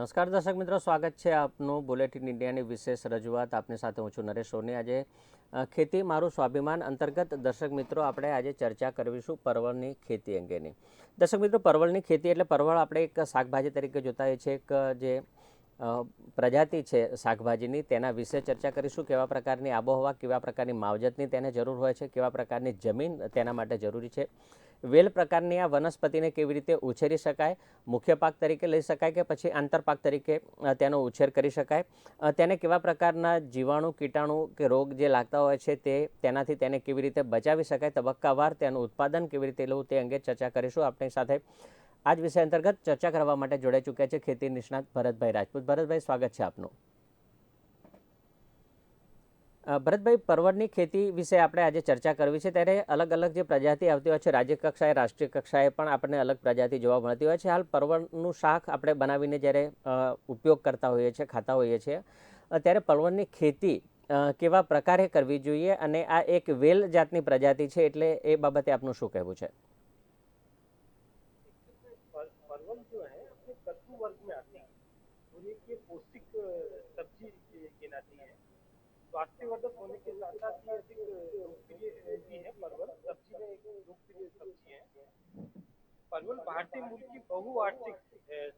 નમસ્કાર દર્શક મિત્રો, સ્વાગત છે આપનું બુલેટિન ઇન્ડિયાની વિશેષ રજૂઆત. આપની સાથે હું છું નરેશ સોની. આજે ખેતી મારું સ્વાભિમાન અંતર્ગત દર્શક મિત્રો, આપણે આજે ચર્ચા કરવીશું પરવળની ખેતી અંગેની. દર્શક મિત્રો, પરવળની ખેતી એટલે પરવળ આપણે એક શાકભાજી તરીકે જોતા હોઈએ છીએ. એક, જે પ્રજાતિ છે શાકભાજીની, તેના વિશે ચર્ચા કરીશું. કેવા પ્રકારની આબોહવા, કેવા પ્રકારની માવજતની તેને જરૂર હોય છે, કેવા પ્રકારની જમીન તેના માટે જરૂરી છે. વેલ પ્રકારની આ વનસ્પતિને કેવી રીતે ઉછેરી શકાય, મુખ્ય પાક તરીકે લઈ શકાય કે પછી આંતરપાક તરીકે તેનો ઉછેર કરી શકાય? તેને કેવા પ્રકારના જીવાણુ, કીટાણુ કે રોગ જે લાગતા હોય છે તે તેનાથી તેને કેવી રીતે બચાવી શકાય, તબક્કાવાર તેનું ઉત્પાદન કેવી રીતે લેવું તે અંગે ચર્ચા કરીશું. આપણી સાથે આજ વિષય અંતર્ગત ચર્ચા કરવા માટે જોડાઈ ચૂક્યા છે ખેતી નિષ્ણાત ભરતભાઈ રાજપૂત. ભરતભાઈ, સ્વાગત છે આપનું. ભરતભાઈ, પરવડની ખેતી વિશે આપણે આજે ચર્ચા કરવી છે. ત્યારે અલગ અલગ જે પ્રજાતિ આવતી હોય છે, રાજ્ય કક્ષાએ, રાષ્ટ્રીય કક્ષાએ પણ આપણને અલગ પ્રજાતિ જોવા મળતી હોય છે. હાલ પરવળનું શાક આપણે બનાવીને જ્યારે ઉપયોગ કરતા હોઈએ છીએ, ખાતા હોઈએ છીએ ત્યારે પરવળની ખેતી કેવા પ્રકારે કરવી જોઈએ અને આ એક વેલ જાતની પ્રજાતિ છે એટલે એ બાબતે આપનું શું કહેવું છે? स्वास्थ्यवर्धक होने के साथ साथ ये अधिक लोकप्रिय भी है परवल। सब्ज़ी में एक लोकप्रिय सब्ज़ी है। परवल भारतीय मूल की बहुवार्षिक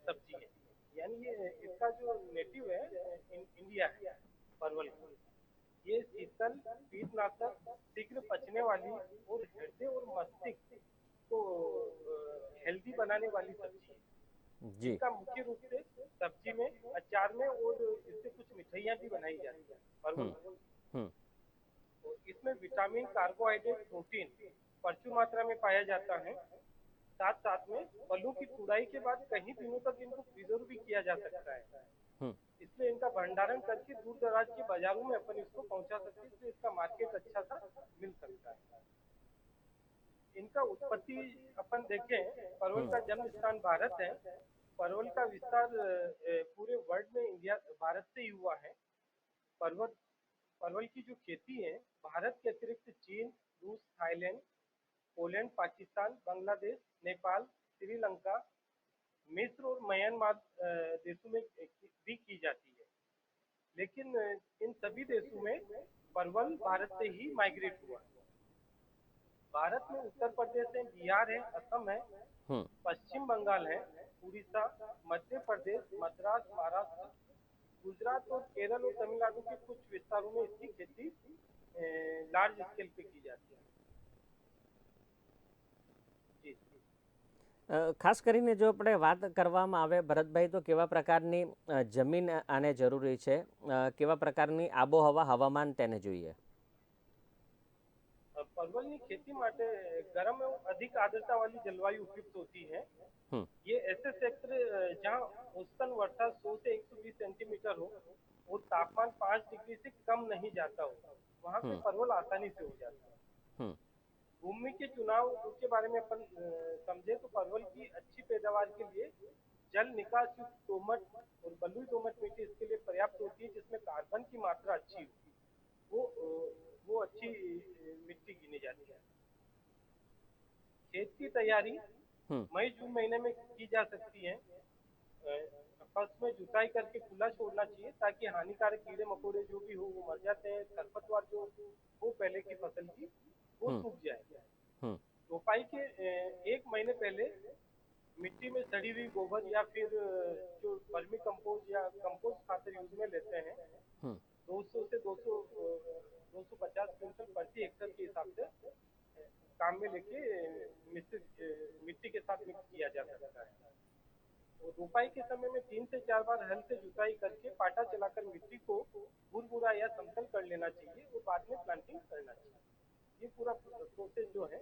सब्ज़ी है। यानी ये इसका जो नेटिव है इन, इंडिया है परवल ये शीतल कीटनाशक शीघ्र पचने वाली और हृदय और मस्तिष्क को हेल्दी बनाने वाली सब्ज़ी है। इसका मुख्य रूप से सब्ज़ी में अचार में और इससे कुछ मिठाइयाँ भी बनाई जाती है। परवल हम्म। हम्म। तो इसमें विटामिन कार्बोहाइड्रेट प्रोटीन प्रचुर मात्रा में पाया जाता है। साथ साथ में फलों की तुड़ाई के बाद कई दिनों तक इनको प्रिजर्व भी किया जा सकता है। हम्म। इसलिए इनका भंडारण करके दूर दराज के बाजारों में अपन इसको पहुँचा सकते हैं इसलिए इसका मार्केट अच्छा सा मिल सकता है। इनका उत्पत्ति अपन देखें परवल का जन्म स्थान भारत है। परवल का विस्तार पूरे वर्ल्ड में इंडिया भारत से ही हुआ है। परवल परवल की जो खेती है भारत के अतिरिक्त चीन रूस थाईलैंड पोलैंड पाकिस्तान बांग्लादेश नेपाल श्रीलंका मिस्र और म्यांमार देशों में भी की जाती है। लेकिन इन सभी देशों में परवल भारत से ही माइग्रेट हुआ भारत में उत्तर प्रदेश है बिहार है असम है હમ पश्चिम बंगाल है उड़ीसा मध्य प्रदेश मद्रास महाराष्ट्र गुजरात और केरल और तमिलनाडु के कुछ विस्तारों में इसकी खेती लार्ज स्केल पे की जाती है जी અ, ખાસ કરીને જો આપણે વાત કરવામાં આવે ભરતભાઈ તો કેવા પ્રકારની અ, જમીન આને જરૂરી છે અ, કેવા પ્રકારની આબોહવા હવામાન તેને જોઈએ अब परवल की खेती માટે गर्म एवं अधिक आर्द्रता वाली जलवायु उपयुक्त होती है હમ ये ऐसे क्षेत्र अ, जहाँ औसतन वर्षा 100 से 120 सेंटीमीटर हो और तापमान 5 डिग्री से कम नहीं जाता हो वहाँ पे हम्म। परवल आसानी से हो जाता है હમ भूमि के चुनाव के बारे में अपन अ, समझे तो परवल की अच्छी पैदावार के लिए जल निकास युक्त दोमट और बलुई दोमट मिट्टी इसके लिए पर्याप्त होती है जिसमें कार्बन की मात्रा अच्छी हो वो अ, वो अच्छी मिट्टी गिनी जाती है। खेत की तैयारी हम्म। मई जून महीने में की जा सकती है। फ़र्स्ट में जुताई करके खुला छोड़ना चाहिए ताकि हानिकारक कीड़े मकोड़े जो भी हो वो मर जाते हैं। खरपतवार जो वो पहले की फ़सल की वो हम्म। सूख जाए। हम्म। रोपाई के एक महीने पहले मिट्टी में सड़ी हुई गोबर या फिर जो वर्मी कंपोस्ट या कंपोस्ट खातर यूज़ में लेते हैं 200 से 200 250 क्विंटल प्रति एकड़ के हिसाब से काम में लेके मिट्टी के साथ मिक्स किया जा सकता है। तो रोपाई के समय में तीन से चार बार हल से जुताई करके पाटा चलाकर मिट्टी को भूरभूरा या समतल कर लेना चाहिए और बाद में प्लांटिंग करना चाहिए। ये पूरा प्रोसेस जो है,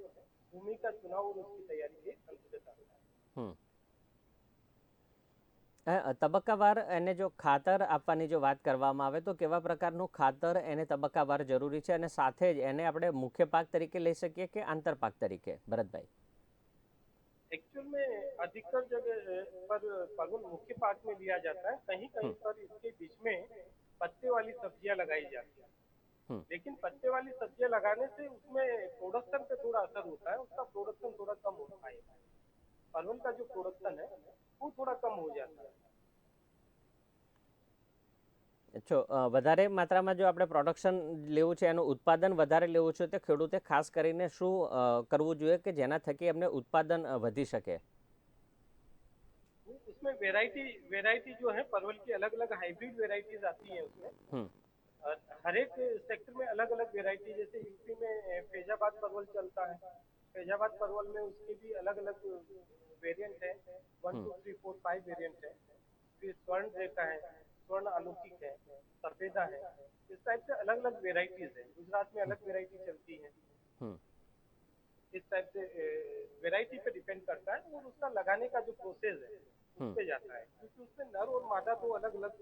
भूमि का चुनाव और उसकी तैयारी के अंतर्गत आता है। हम्म। તબક્કાવાર એને જો ખાતર આપવાની જો વાત કરવામાં આવે તો કેવા પ્રકારનું ખાતર એને તબક્કાવાર જરૂરી છે અને સાથે જ એને આપણે મુખ્ય પાક તરીકે લઈ શકીએ કે આંતરપાક તરીકે ભરતભાઈ एक्चुअल में अधिकतर जगह अ, पर परवल मुख्य पाक में लिया जाता है कहीं कहीं पर इसके बीच में पत्ते वाली सब्जियां लगाई जाती हैं हम्म। लेकिन पत्ते वाली सब्जियां लगाने से उसमें प्रोडक्शन पे थोड़ा असर होता है उसका प्रोडक्शन थोड़ा कम होता है परवल का जो प्रोडक्शन है वो थोड़ा कम हो जाता है જો અ, વધારે માત્રામાં જો આપણે પ્રોડક્શન લેવું છે એનું ઉત્પાદન વધારે લેવું છે તો ખેડૂતે ખાસ કરીને શું અ, કરવું જોઈએ કે જેના થકી એમને ઉત્પાદન અ, વધી શકે उसमें वेराइटी वेराइटी जो है परवल की अलग अलग हाइब्रिड वेराइटीज आती हैं उसमें હમ और हर एक सेक्टर में अलग अलग वेराइटी जैसे यूपी में अ, फैजाबाद परवल चलता है फैजाबाद परवल में उसके भी अलग अलग वेरिएंट है one two three four five variant है। फिर स्वर्ण रेखा है स्वर्ण अलौकिक है सफेदा है। इस टाइप से अलग अलग वेराइटीज है। गुजरात में अलग वेराइटी चलती है। हम्म। इस टाइप से वेराइटी पे डिपेंड करता है और उसका लगाने का जो प्रोसेस है उस हम्म। पे जाता है। क्योंकि उसमें नर और मादा दो अलग अलग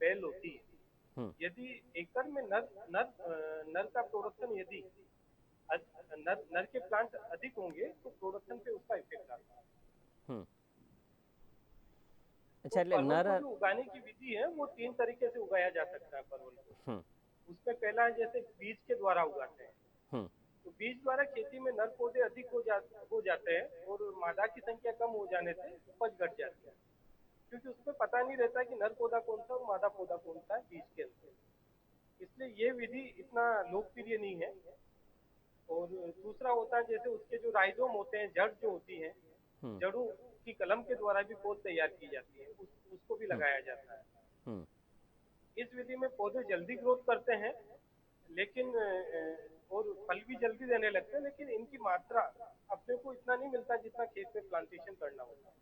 बेल होती है। हम्म। यदि एकड़ में नर नर नर का प्रोडक्शन यदि नर नर के प्लांट अधिक होंगे तो प्रोडक्शन पे उसका इफ़ेक्ट आता है। हम्म। अच्छा तो नर उगाने की विधि है वो तीन तरीके से उगाया जा सकता है परवल को। हम्म। उसमें पहला है जैसे बीज के द्वारा उगाते हैं। हम्म। तो बीज द्वारा खेती में नर पौधे अधिक हो जा हो जाते हैं और मादा की संख्या कम हो जाने से उपज घट जाती है। क्योंकि उसमें पता नहीं रहता कि नर पौधा कौन सा और मादा पौधा कौन सा है बीज के अंदर। इसलिए ये विधि इतना लोकप्रिय नहीं है। और दूसरा होता है जैसे उसके जो राइजोम होते हैं जड़ जो होती है हम्म। जड़ों की कलम के द्वारा भी पौध तैयार की जाती है उस, उसको भी हम्म। लगाया जाता है। हम्म। इस विधि में पौधे जल्दी ग्रोथ करते हैं लेकिन और फल भी जल्दी देने लगते हैं लेकिन इनकी मात्रा अपने को इतना नहीं मिलता जितना खेत में प्लांटेशन करना होता है।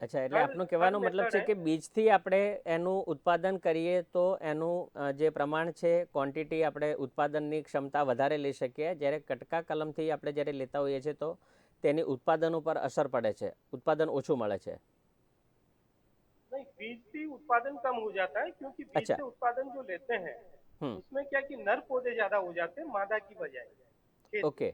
અચ્છા એટલે હર- આપનો કહેવાનો હર મતલબ method છે હે. કે બીજથી આપણે એનું ઉત્પાદન કરીએ તો એનું અ, જે પ્રમાણ છે ક્વોન્ટિટી આપણે ઉત્પાદનની ક્ષમતા વધારે લઈ શકીએ જ્યારે કટકા કલમથી આપણે જ્યારે લેતા હોઈએ છીએ તો તેની ઉત્પાદન ઉપર અસર પડે છે ઉત્પાદન ઓછું મળે છે नहीं बीज भी उत्पादन कम हो जाता है क्योंकि बीज अच्छा। से उत्पादन जो लेते हैं हम्म उसमें क्या कि नर पौधे ज्यादा हो जाते हैं मादा की बजाय खेत में। ઓકે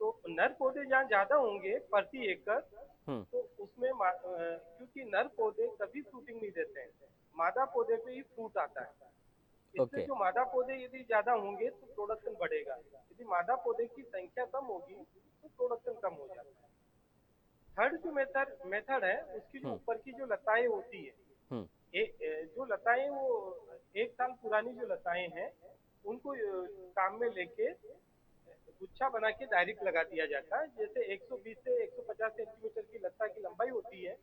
तो नर पौधे जहाँ ज्यादा होंगे प्रति एकड़ હમ तो उसमें क्योंकि नर पौधे कभी फ्रूटिंग नहीं देते हैं। मादा पौधे पे ही फ्रूट आता है। इससे। जो मादा पौधे यदि ज़्यादा होंगे तो प्रोडक्शन बढ़ेगा। यदि मादा पौधे की संख्या कम होगी तो प्रोडक्शन कम हो जाता है। थर्ड जो मेथड मेथड है उसकी जो हम्म। ऊपर की जो लताएँ होती है ए- ए- जो लताएँ वो एक साल पुरानी जो लताएँ हैं उनको काम में लेके गुच्छा बना के डायरेक्ट लगा दिया जाता है जैसे 120 से 150 सेंटीमीटर की लता की लंबाई होती है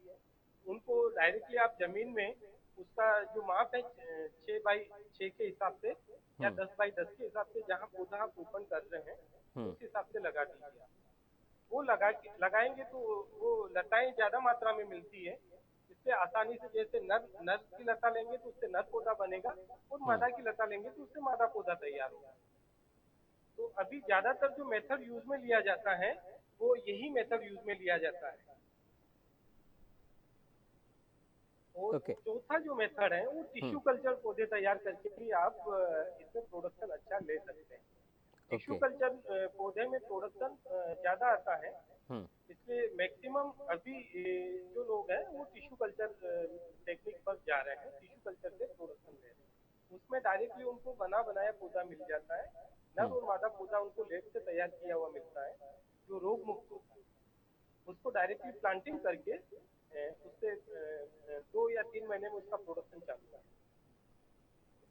उनको डायरेक्टली आप ज़मीन में उसका जो माप है छह बाई छह के हिसाब से या हम्म। दस बाई दस के हिसाब से जहाँ पौधा आप ओपन कर रहे हैं हम्म। उस हिसाब से लगा दीजिए। वो लगा के लगाएँगे तो वो लताएँ ज़्यादा मात्रा में मिलती है इससे आसानी से जैसे नर नर की लता लेंगे तो उससे नर पौधा बनेगा और मादा की लता लेंगे तो उससे मादा पौधा तैयार होगा तो अभी ज़्यादातर जो मेथड यूज़ में लिया जाता है वो यही मेथड यूज़ में लिया जाता है। और ओके। चौथा जो मेथड है वो टिश्यू कल्चर पौधे तैयार करके भी आप इसमें प्रोडक्शन अच्छा ले सकते हैं। टिश्यू ओके कल्चर पौधे में प्रोडक्शन ज़्यादा आता है। હમ इसलिए मैक्सिमम अभी जो लोग हैं वो टिश्यू कल्चर टेक्निक पर जा रहे हैं टिश्यू कल्चर से प्रोडक्शन ले रहे हैं। उसमें डायरेक्टली उनको बना बनाया पौधा मिल जाता है नर और मादा पौधा उनको लेब से तैयार किया हुआ मिलता है जो रोग मुक्त होता है उसको डायरेक्टली प्लांटिंग करके ए, उससे अ, अ, दो या तीन महीने में उसका प्रोडक्शन चालू है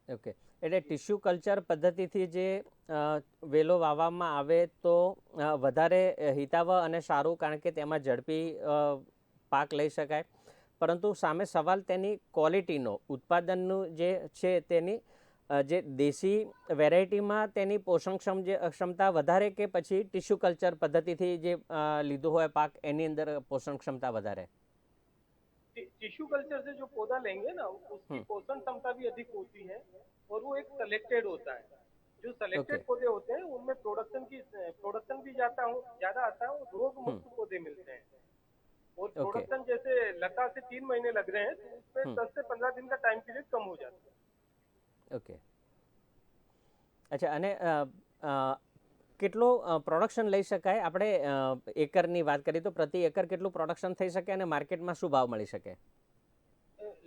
ઓકે એટલે ટિશ્યુ કલ્ચર પદ્ધતિથી જે અ, વેલો વાવવામાં આવે તો અ, વધારે હિતાવહ અને સારું કારણ કે તેમાં ઝડપી અ, પાક લઈ શકાય પરંતુ સામે સવાલ તેની ક્વોલિટીનો ઉત્પાદનનું જે છે તેની અ, જે દેશી વેરાયટીમાં તેની પોષણક્ષમ જે ક્ષમતા વધારે કે પછી ટિશ્યુ કલ્ચર પદ્ધતિથી જે અ, લીધું હોય પાક એની અંદર પોષણ ક્ષમતા વધારે टि- टिश्यू कल्चर से जो पौधा लेंगे ना उसकी हम्म। पोषण क्षमता भी अधिक होती है और वो एक सेलेक्टेड होता है जो सेलेक्टेड ओके। पौधे होते हैं उनमें प्रोडक्शन की प्रोडक्शन भी जाता हो ज्यादा आता है और रोग मुक्त पौधे मिलते हैं और हम्म। ओके। प्रोडक्शन जैसे लता से तीन महीने लग रहे हैं तो उसमें हम्म। दस से पंद्रह दिन का टाइम पीरियड कम हो जाता है ઓકે અચ્છા અને અ, અ, કેટલો પ્રોડક્શન લઈ શકાય આપણે અ, એકરની વાત કરીએ તો પ્રતિ એકર કેટલું પ્રોડક્શન થઈ શકે અને માર્કેટમાં શું ભાવ મળી શકે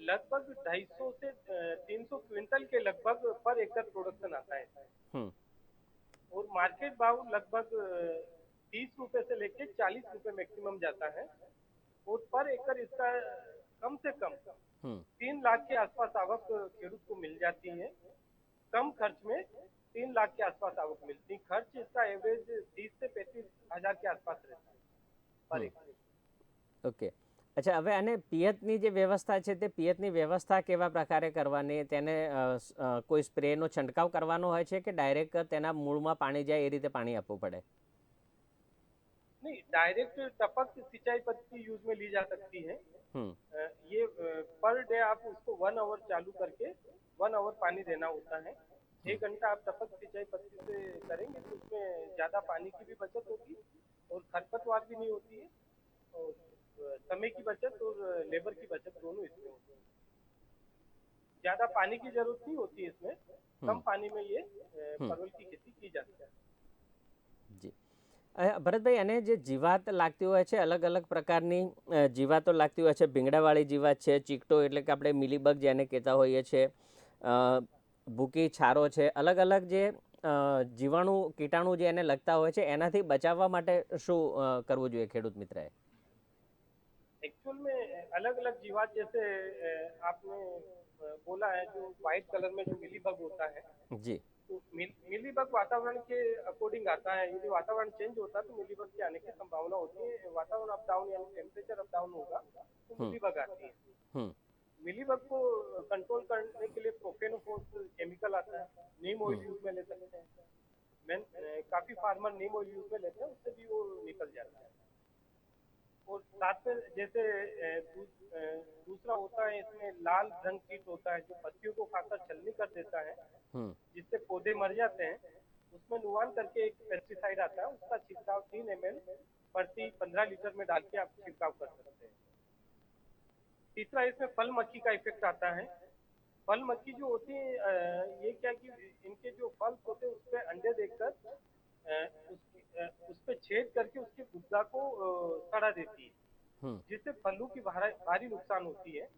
लगभग 250 से तीन सौ क्विंटल के लगभग पर एकड़ प्रोडक्शन आता है હમ और मार्केट भाव लगभग तीस रुपए से लेके चालीस रुपए मैक्सिमम जाता है और पर एकड़ इसका कम से कम हम्म तीन लाख के आसपास आवक खेडूत को मिल जाती है कम खर्च में तीन लाख के आसपास आवक मिलती है खर्च इसका एवरेज तीस से पैंतीस हजार के आसपास रहता है पर एकड़ ઓકે અચ્છા હવે અને પિયતની જે વ્યવસ્થા છે તે પિયતની વ્યવસ્થા કેવા પ્રકારે કરવાની તેને અ, સ- અ, કોઈ સ્પ્રેનો છંટકાવ કરવાનો હોય છે કે ડાયરેક્ટ તેના મૂળમાં પાણી જાય એ રીતે પાણી આપવું પડે नहीं डायरेक्ट टपक सिंचाई पद्धति यूज़ में ली जा सकती है। हम्म। ये पर डे आप उसको वन आवर चालू करके वन आवर पानी देना होता है। हम्म। एक घंटा आप टपक सिंचाई पद्धति से करेंगे तो उसमें ज़्यादा पानी की भी बचत होगी और खरपतवार भी नहीं होती है और समय की बचत और लेबर की बचत दोनों इसमें होती है। ज़्यादा पानी की ज़रूरत नहीं होती है इसमें। कम हम्म। पानी में ये परवल की खेती की जाती है। ભરતભાઈ અને જે જીવાત લાગતી હોય છે અલગ અલગ પ્રકારની અ, જીવાતો લાગતી હોય છે ભીંગડાવાળી જીવાત છે ચીકટો એટલે કે આપણે મિલીબગ જેને કહેતા હોઈએ છીએ અ, ભૂકી છારો છે અલગ અલગ જે અ, જીવાણુ કીટાણુ જે એને લગતા હોય છે એનાથી બચાવવા માટે શું અ, કરવું જોઈએ ખેડૂત મિત્રએ एक्चुअल में अलग अलग जीवात जैसे अ, आपने अ, बोला है जो व्हाइट कलर में जो मिली बग होता है જી तो मिल- मिली बग वातावरण के अकॉर्डिंग आता है। यदि वातावरण चेंज होता है तो मिली बग के आने की संभावना होती है। वातावरण अप डाउन यानी टेम्परेचर अप डाउन होगा तो मिली बग आती है। હમ मिली बग को कंट्रोल करने के लिए प्रोफेनोफोस केमिकल आता है। नीम ऑयल यूज़ में ले सकते हैं। मैं काफ़ी फार्मर नीम ऑयल यूज़ में लेते हैं उससे भी वो निकल जाता है। और साथ में जैसे दू- अ, दूसरा होता है इसमें लाल रंग कीट होता है जो पत्तियों को खाकर छलनी कर देता है हम्म। जिससे पौधे मर जाते हैं। उसमें नुवान करके एक पेस्टिसाइड आता है उसका छिड़काव तीन एम प्रति पंद्रह लीटर में डाल के आप छिड़काव कर सकते हैं। तीसरा इसमें फल मक्खी का इफ़ेक्ट आता है। फल मक्खी जो होती है ये क्या कि इनके जो फल होते हैं उस पर अंडे देखकर उस, उस पर छेद करके उसके गुद्दा को सड़ा देती है। जिससे फलों की भारी नुकसान होती है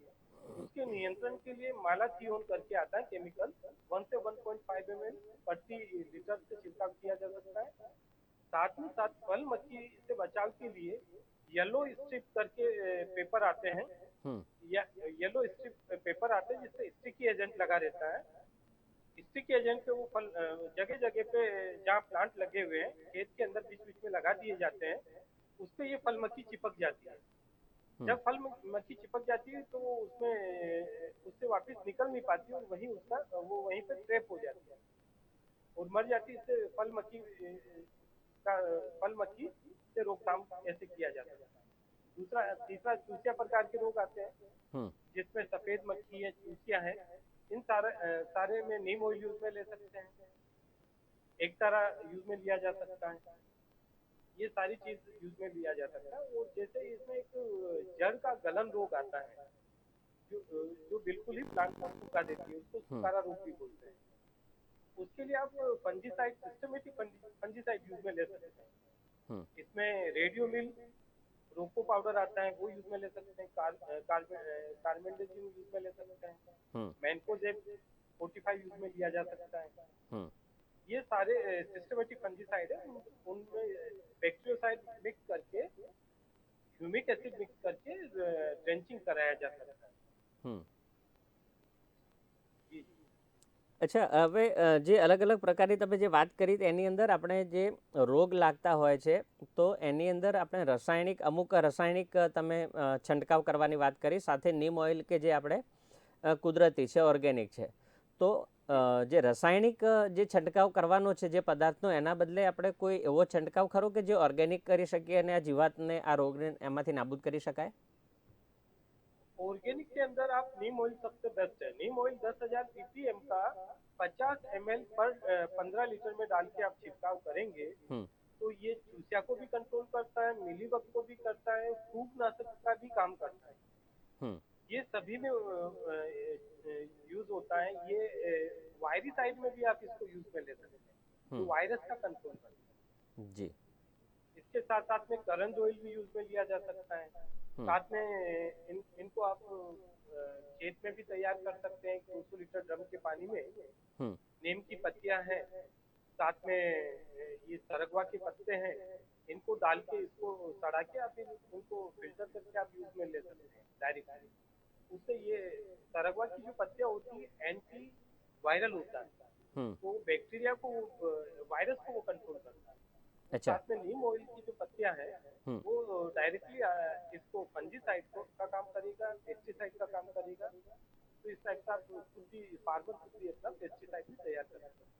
उसके नियंत्रण के लिए माला मालाथियोन करके आता है केमिकल वन से one point five M L प्रति लीटर से छिड़काव किया जा सकता है। साथ में साथ फल मक्खी से बचाव के लिए येलो स्ट्रिप करके पेपर आते हैं। या येलो स्ट्रिप पेपर आते हैं जिससे स्टिकी एजेंट लगा रहता है। स्टिकी एजेंट पे वो फल जगह जगह पे जहाँ प्लांट लगे हुए हैं खेत के अंदर बीच बीच में लगा दिए जाते हैं। उस पे ये फल मक्खी चिपक जाती है। जब फल मक्खी चिपक जाती है तो उसमें उससे वापस निकल नहीं पाती और वहीं उसका वो वहीं पे ट्रैप हो जाती है। और मर जाती है इससे फल मक्खी का फल मक्खी से रोकथाम कैसे किया जाता है? दूसरा तीसरा चूसिया प्रकार के रोग आते हैं। હમ जिसमें सफ़ेद मक्खी है चूसिया है इन सारे सारे में नीम ऑयल यूज़ में ले सकते हैं। एक तारा यूज़ में लिया जा सकता है। ये सारी चीज़ यूज़ में लिया जाता सकता है और जैसे इसमें एक जड़ का गलन रोग आता है जो जो बिल्कुल ही प्लांट को सुखा देती है उसको हम्म। सुखारा रोग भी बोलते हैं। उसके लिए आप पंजीसाइड सिस्टमेटिक पंजीसाइड यूज़ में ले सकते हैं। हम्म। इसमें रेडियो मिल रोको पाउडर आता है वो यूज़ में ले सकते हैं। कार, कार्बेंडेजिन यूज़ में ले सकते हैं। मैनको जेब फोर्टी फाइव यूज़ में लिया जा सकता है। हम्म। ये सारे सिस्टमेटिक फंजीसाइड है उन- उनमें बैक्टीरियोसाइड मिक्स करके ह्यूमिक एसिड मिक्स करके ड्रेंचिंग कराया जा सकता है હમ जी અચ્છા હવે અ, જે અલગ અલગ પ્રકારની તમે જે વાત કરી એની અંદર આપણે જે રોગ લાગતા હોય છે તો એની અંદર આપણે રાસાયણિક અમુક રાસાયણિક અ, તમે અ, છંટકાવ કરવાની વાત કરી સાથે નીમ ઓઇલ કે જે આપણે અ, કુદરતી છે ઓર્ગેનિક છે તો અ, જે રાસાયણિક અ, જે છંટકાવ કરવાનો છે જે પદાર્થનો એના બદલે આપણે કોઈ એવો છંટકાવ ખરો કે જે ઓર્ગેનિક કરી શકીએ અને આ જીવાતને આ રોગને એમાંથી નાબૂદ કરી શકાય ऑर्गेनिक के अंदर आप नीम ऑयल सबसे बेस्ट है नीम ऑयल दस हजार पीपीएम का पचास एम पर पंद्रह लीटर में डाल के आप छिड़काव करेंगे હમ तो ये चूसिया को भी कंट्रोल करता है मिलीबग को भी करता है फूगनाशक का भी काम करता है હમ ये सभी में यूज़ होता है। ये वायरी साइड में भी आप इसको यूज़ कर ले सकते हैं। तो हम्म। वायरस का कंट्रोल करता है जी। इसके साथ साथ में करंट ऑयल भी यूज़ में लिया जा सकता है। हम्म। साथ में इन इनको आप खेत में भी तैयार कर सकते हैं। दो सौ लीटर ड्रम के पानी में हम्म। नीम की पत्तियाँ हैं। साथ में ये सरगवा के पत्ते हैं। इनको डाल के इसको सड़ा के आप इनको फ़िल्टर करके आप यूज़ में ले सकते हैं डायरेक्ट जिससे ये सरगवा की जो पत्तियां होती है एंटी वायरल होता है हम्म तो बैक्टीरिया को वायरस को वो कंट्रोल करता है अच्छा साथ में नीम ऑयल की जो पत्तियां हैं हम्म। वो डायरेक्टली इसको फंजीसाइड को का काम करेगा पेस्टिसाइड का काम करेगा तो इस टाइप का आप खुद भी फार्मर खुद भी अपना पेस्टिसाइड भी तैयार कर सकते हैं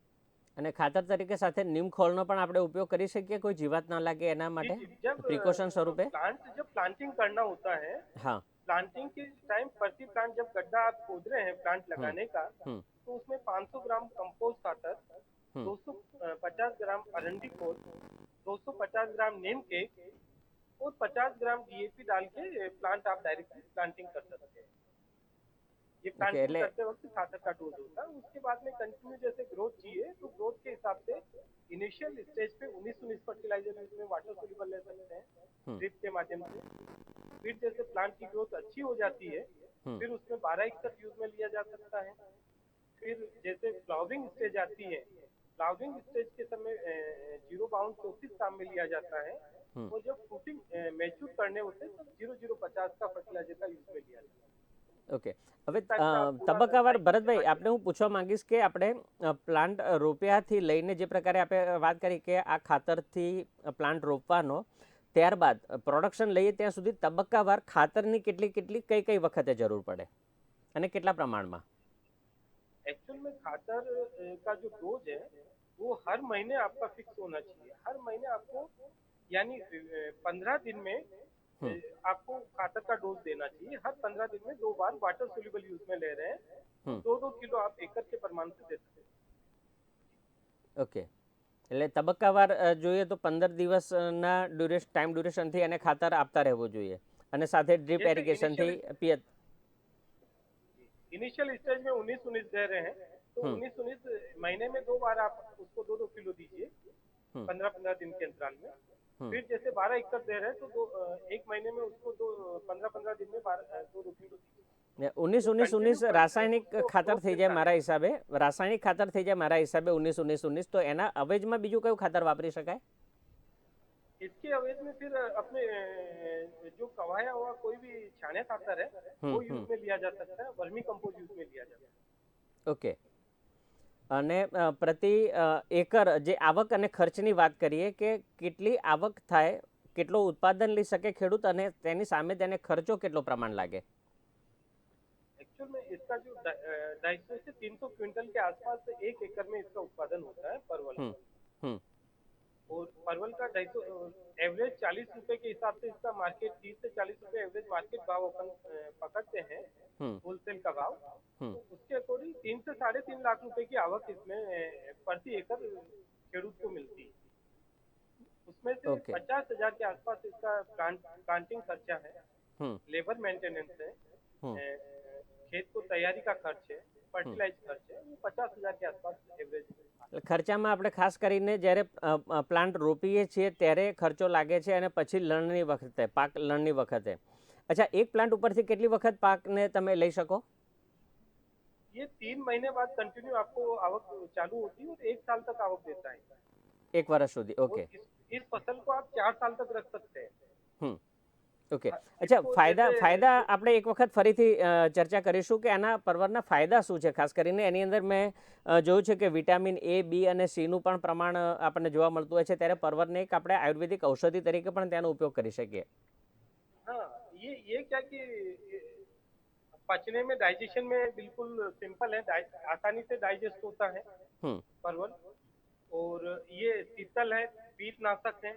અને ખાતર તરીકે સાથે નીમ ખોળનો પણ આપણે ઉપયોગ કરી શકીએ કોઈ જીવાત ના લાગે એના માટે जी, जब प्रिकॉशन स्वरूपे प्लांट जब प्लांटिंग करना होता है हाँ प्लांटिंग के टाइम प्रति प्लांट जब गड्ढा आप खोद रहे हैं प्लांट हम्म। लगाने का हम्म। तो उसमें 500 ग्राम कंपोस्ट हम्म। सौ 250 ग्राम अरंडी खोद 250 ग्राम नीम के और 50 ग्राम डीएपी डाल के प्लांट आप डायरेक्टली प्लांटिंग कर सकते हैं। ये प्लांटिंग okay, करते वक्त सात का डोज होता है उसके बाद में कंटिन्यू जैसे ग्रोथ चाहिए तो ग्रोथ के हिसाब से इनिशियल स्टेज पे उन्नीस उन्नीस फर्टिलाइज़र में वाटर सोल्यूबल ले सकते हैं ड्रिप के माध्यम से। फिर जैसे प्लांट की ग्रोथ अच्छी हो जाती है हम्म फिर उसमें बारह इकसठ यूज में लिया जा सकता है फिर जैसे फ्लावरिंग स्टेज आती है फ्लावरिंग स्टेज के समय जीरो बाउंड चौतीस काम में लिया जाता है हम्म। और जब फ्रूटिंग मैच्योर करने होते हैं तो जीरो जीरो पचास का फर्टिलाइजर का यूज में लिया जाता है ઓકે હવે સાહેબ, અ, આ પૂરા તબક્કાવાર સાયકલ ભરતભાઈ માટે- આપણે હું પૂછવા માંગીશ કે આપણે અ, પ્લાન્ટ રોપ્યાથી લઈને જે પ્રકારે આપણે વાત કરી કે આ ખાતરથી પ્લાન્ટ રોપવાનો ત્યારબાદ પ્રોડક્શન લઈએ ત્યાં સુધી તબક્કાવાર ખાતરની કેટલી કેટલી કઈ કઈ વખતે જરૂર પડે અને કેટલા પ્રમાણમાં एक्चुअल में खातर अ, का जो डोज है वो हर महीने आपका फिक्स होना चाहिए हर महीने आपको यानी पंद्रह दिन में अ, हम्म। आपको खातर का डोज देना चाहिए हर पंद्रह दिन में दो बार वाटर सोल्यूबल यूज में ले रहे हैं हम्म। दो दो किलो आप एकड़ के प्रमाण से दे सकते हैं ઓકે એટલે તબક્કાવાર અ, જોઈએ તો પંદર દિવસના ડ્યુરેશન ટાઈમ ડ્યુરેશનથી એને ખાતર આપતા રહેવું જોઈએ અને સાથે ડ્રીપ જે તે એરિગેશનથી પિયત इनिशियल स्टेज में उन्नीस उन्नीस दे रहे हैं तो हम्म। उन्नीस उन्नीस महीने में दो बार आप उसको दो दो किलो दीजिए हम्म। पंद्रह पंद्रह दिन के अंतराल में हम्म। फिर जैसे बारह एकड़ दे रहे हैं तो दो अ, एक महीने में उसको दो पंद्रह पंद्रह दिन में बारह अ, दो दो किलो दीजिए ઉન્નીસ ઉન્નીસ ઉન્નીસ રાસાયણિક ખાતર થઈ જાય મારા હિસાબે. રાસાયણિક ખાતર થઈ જાય મારા હિસાબે ઉન્નીસ ઉન્નીસ ઉન્નીસ. તો એના અવેજમાં બીજું કયું ખાતર વાપરી શકાય? इसके अवैध में फिर अपने जो कवाया हुआ कोई भी छाने खातर है वो यूज में लिया जा सकता है वर्मी कंपोस्ट यूज में लिया जा सकता ओके અને પ્રતિ એકર જે આવક અને ખર્ચની વાત કરીએ કે કેટલી આવક થાય કેટલો ઉત્પાદન લઈ શકે ખેડૂત અને તેની સામે તેને ખર્ચો કેટલો પ્રમાણ લાગે? एक्चुअल में इसका जो ढाई सौ से तीन सौ क्विंटल के आसपास एक एकड़ में इसका उत्पादन होता है परवल हम्म, का। हम्म और परवल का ढाई सौ एवरेज चालीस रुपए के हिसाब से इसका मार्केट तीस से चालीस रुपए एवरेज मार्केट भाव अपन पकड़ते हैं हम्म। होलसेल का भाव। हम्म। तो उसके अकॉर्डिंग तीन से साढ़े तीन लाख रुपए की आवक इसमें प्रति एकड़ खेडूत को मिलती है। उसमें से Okay. पचास हज़ार के आसपास इसका प्लांटिंग खर्चा है। हम्म। लेबर मेंटेनेंस है। हम्म। खेत को तैयारी का खर्च है फर्टिलाइज खर्च है वो पचास हजार के आसपास एवरेज એટલે ખર્ચામાં આપણે ખાસ કરીને જ્યારે પ્લાન્ટ રોપીએ છીએ ત્યારે ખર્ચો લાગે છે અને પછી લણની વખતે પાક લણની વખતે અચ્છા એક પ્લાન્ટ ઉપરથી કેટલી વખત પાકને તમે લઈ શકો ये तीन महीने बाद कंटिन्यू आपको आवक चालू होती है और एक साल तक आवक देता है એક વર્ષ સુધી और ઓકે इस, इस फसल को आप चार साल तक रख सकते हैं ઓકે હા, અચ્છા इसको ફાયદા जैसे- ફાયદા આપણે એક વખત ફરીથી અ, ચર્ચા કરીશું કે આના પરવરના ફાયદા શું છે ખાસ કરીને એની અંદર મેં અ, જોયું છે કે વિટામિન એ બી અને સીનું પણ પ્રમાણ અ, આપણને જોવા મળતું હોય છે ત્યારે પરવરને એક આપણે આયુર્વેદિક ઔષધિ તરીકે પણ તેનો ઉપયોગ કરી શકીએ हाँ ये ये क्या कि ये पचने में डाइजेशन में बिल्कुल सिंपल है डाइ- आसानी से डाइजेस्ट होता है હમ परवल और ये शीतल है कीटनाशक है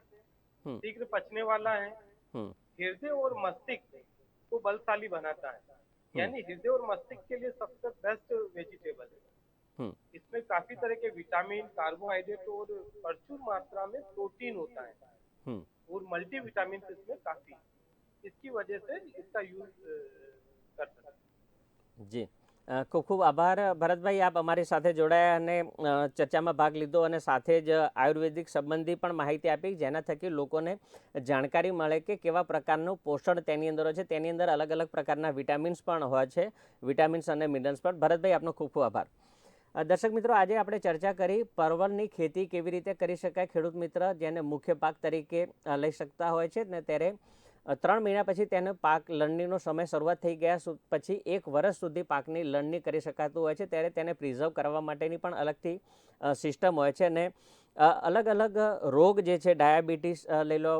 हम्म। शीघ्र पचने वाला है હમ हृदय और मस्तिष्क को बलशाली बनाता है। हम्म। यानी हृदय और मस्तिष्क के लिए सबसे बेस्ट वेजिटेबल है। हम्म। इसमें काफ़ी तरह के विटामिन कार्बोहाइड्रेट और प्रचुर मात्रा में प्रोटीन होता है। हम्म। और मल्टी विटामिन इसमें काफ़ी इसकी वजह से इसका यूज़ कर सकते जी। ખૂબ ખૂબ આભાર. ભરતભાઈ, આપ અમારી સાથે જોડાયા અને ચર્ચામાં ભાગ લીધો અને સાથે જ આયુર્વેદિક સંબંધી પણ માહિતી આપી, જેના થકી લોકોને જાણકારી મળે કે કેવા પ્રકારનું પોષણ તેની અંદર છે. તેની અંદર અલગ અલગ પ્રકારના વિટામિન્સ પણ હોય છે, વિટામિન્સ અને મિનરલ્સ પણ. ભરતભાઈ, આપનો ખૂબ ખૂબ આભાર. દર્શક મિત્રો, આજે આપણે ચર્ચા કરી પરવળની ખેતી કેવી રીતે કરી શકાય. ખેડૂત મિત્ર જેને મુખ્ય પાક તરીકે લઈ શકતા હોય છે ને, ત્યારે ત્રણ મહિના પછી તેને પાક લણણીનો સમય શરૂઆત થઈ ગયા પછી એક વર્ષ સુધી પાકની લણણી કરી શકાતું હોય છે. ત્યારે તેને પ્રિઝર્વ કરવા માટેની પણ અલગથી સિસ્ટમ હોય છે અને અલગ અલગ રોગ જે છે ડાયાબિટીસ લઈ લો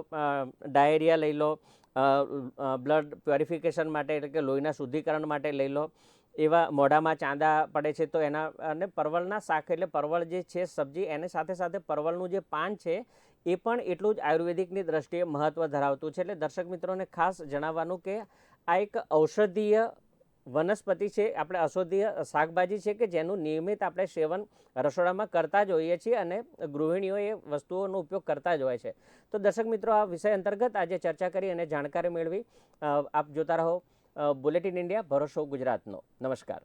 ડાયરિયા લઈ લો બ્લડ પ્યોરિફિકેશન માટે એટલે કે લોહીના શુદ્ધિકરણ માટે લઈ લો, એવા મોઢામાં ચાંદા પડે છે તો એના, અને પરવળના શાક એટલે પરવળ જે છે, સબ્જી, એની સાથે સાથે પરવળનું જે પાન છે એ પણ એટલું જ આયુર્વેદિકની દ્રષ્ટિએ મહત્ત્વ ધરાવતું છે. એટલે દર્શક મિત્રોને ખાસ જણાવવાનું કે આ એક ઔષધીય વનસ્પતિ છે. આપણે ઔષધીય શાકભાજી છે કે જેનું નિયમિત આપણે સેવન રસોડામાં કરતા જ હોઈએ છીએ અને ગૃહિણીઓ એ વસ્તુઓનો ઉપયોગ કરતા જ હોય છે. તો દર્શક મિત્રો, આ વિષય અંતર્ગત આજે ચર્ચા કરી અને જાણકારી મેળવી. આપ જોતા રહો. બુલેટિન ઇન્ડિયા, ભરોસો ગુજરાતનો. નમસ્કાર.